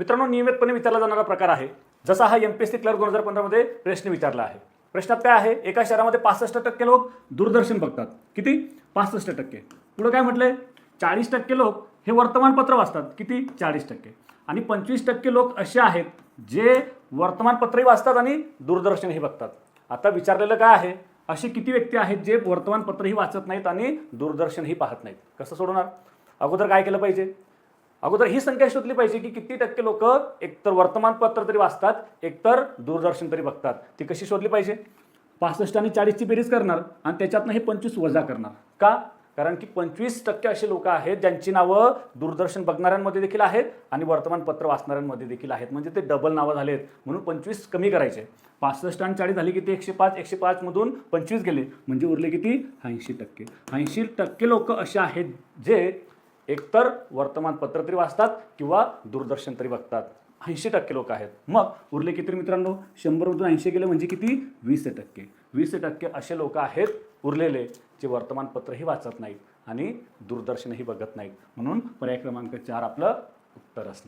मित्रांनो नियमितपणे विचारला जाणारा प्रकार आहे. जसा हा M P S C clerk दोन हजार पंधरामध्ये प्रश्न विचारला आहे. प्रश्नात काय आहे? एका शहरामध्ये पासष्ट टक्के लोक दूरदर्शन बघतात. किती? पासष्ट टक्के. पुढे काय म्हटलंय? चाळीस टक्के लोक हे वर्तमानपत्र वाचतात. किती? चाळीस टक्के. आणि पंचवीस टक्के लोक असे आहेत जे वर्तमानपत्रही वाचतात आणि दूरदर्शनही बघतात. आता विचारलेलं काय आहे? असे किती व्यक्ती आहेत जे वर्तमानपत्रही वाचत नाहीत आणि दूरदर्शनही पाहत नाहीत? कसं सोडवणार? अगोदर काय केलं पाहिजे? अगोदर ही संख्या शोधली पाहिजे की किती टक्के लोक एकतर वर्तमानपत्र तरी वाचतात एकतर दूरदर्शन तरी बघतात. ती कशी शोधली पाहिजे? पासष्ट आणि चाळीसची बेरीज करणार आणि त्याच्यातनं हे पंचवीस वजा करणार. का? कारण की पंचवीस टक्के असे लोक आहेत ज्यांची नावं दूरदर्शन बघणाऱ्यांमध्ये देखील आहेत आणि वर्तमानपत्र वाचणाऱ्यांमध्ये देखील आहेत. म्हणजे ते डबल नावं झालेत. म्हणून पंचवीस कमी करायचे. पासष्ट आणि चाळीस झाली किती एकशे पाच एकशे पाचमधून पंचवीस गेले. म्हणजे उरले किती? ऐंशी टक्के. ऐंशी टक्के लोक असे आहेत जे एकतर वर्तमानपत्र तरी वाचतात किंवा दूरदर्शन तरी बघतात. ऐंशी टक्के लोक आहेत. मग उरले किती मित्रांनो? शंभरमधून ऐंशी गेले म्हणजे किती? वीस टक्के. वीस टक्के असे लोक आहेत उरलेले जे वर्तमानपत्रही वाचत नाहीत आणि दूरदर्शनही बघत नाहीत. म्हणून पर्याय क्रमांक चार आपलं उत्तर असणार.